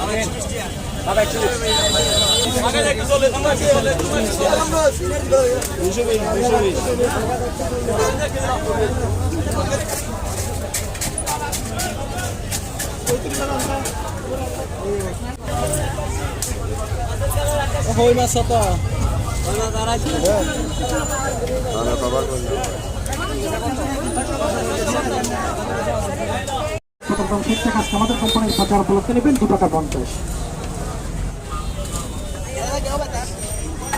Abi, abi, abi. হই মাছ তো প্রথম ষাট টাকা আমাদের কোম্পানির বাজার উপলক্ষে নেবেন দু টাকা পঞ্চাশ